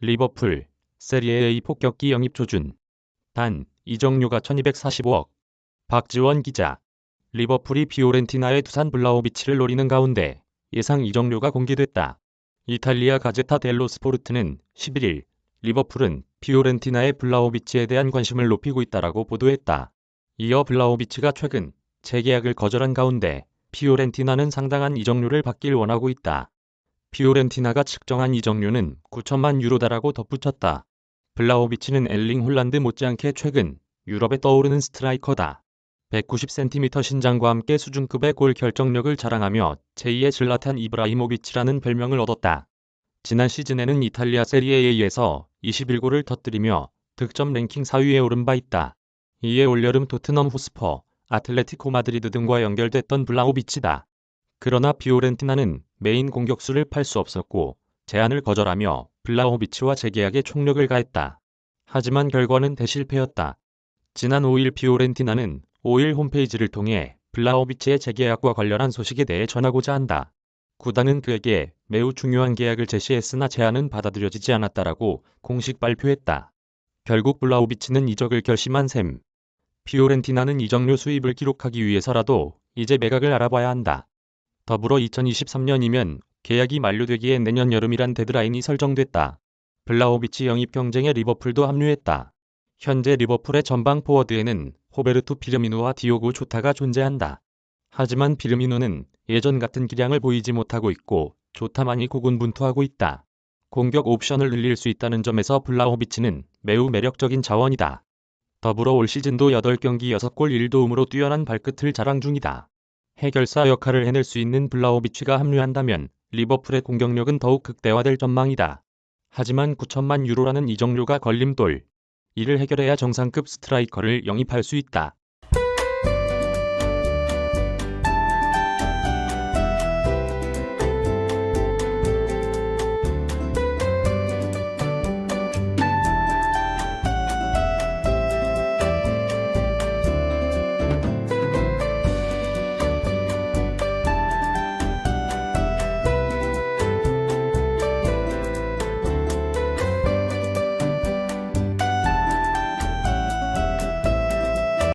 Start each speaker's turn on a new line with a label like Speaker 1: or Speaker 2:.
Speaker 1: 리버풀 세리에 A 폭격기 영입 조준. 단 이적료가 1245억. 박지원 기자. 리버풀이 피오렌티나의 두산 블라우비치를 노리는 가운데 예상 이적료가 공개됐다. 이탈리아 가제타 델로 스포르트는 11일 리버풀은 피오렌티나의 블라우비치에 대한 관심을 높이고 있다라고 보도했다. 이어 블라우비치가 최근 재계약을 거절한 가운데 피오렌티나는 상당한 이적료를 받길 원하고 있다. 피오렌티나가 측정한 이적료는 9천만 유로다라고 덧붙였다. 블라우비치는 엘링 홀란드 못지않게 최근 유럽에 떠오르는 스트라이커다. 190cm 신장과 함께 수준급의 골 결정력을 자랑하며 제2의 질라탄 이브라이모비치라는 별명을 얻었다. 지난 시즌에는 이탈리아 세리에A에서 21골을 터뜨리며 득점 랭킹 4위에 오른 바 있다. 이에 올여름 토트넘 호스퍼, 아틀레티코 마드리드 등과 연결됐던 블라우비치다. 그러나 피오렌티나는 메인 공격수를 팔 수 없었고 제안을 거절하며 블라우비치와 재계약에 총력을 가했다. 하지만 결과는 대실패였다. 지난 5일 피오렌티나는 5일 홈페이지를 통해 블라우비치의 재계약과 관련한 소식에 대해 전하고자 한다. 구단은 그에게 매우 중요한 계약을 제시했으나 제안은 받아들여지지 않았다라고 공식 발표했다. 결국 블라우비치는 이적을 결심한 셈. 피오렌티나는 이적료 수입을 기록하기 위해서라도 이제 매각을 알아봐야 한다. 더불어 2023년이면 계약이 만료되기에 내년 여름이란 데드라인이 설정됐다. 블라우비치 영입 경쟁에 리버풀도 합류했다. 현재 리버풀의 전방 포워드에는 호베르투 피르미노와 디오고 조타가 존재한다. 하지만 피르미노는 예전 같은 기량을 보이지 못하고 있고 조타만이 고군분투하고 있다. 공격 옵션을 늘릴 수 있다는 점에서 블라호비치는 매우 매력적인 자원이다. 더불어 올 시즌도 8경기 6골 1도움으로 뛰어난 발끝을 자랑 중이다. 해결사 역할을 해낼 수 있는 블라호비치가 합류한다면 리버풀의 공격력은 더욱 극대화될 전망이다. 하지만 9천만 유로라는 이적료가 걸림돌. 이를 해결해야 정상급 스트라이커를 영입할 수 있다.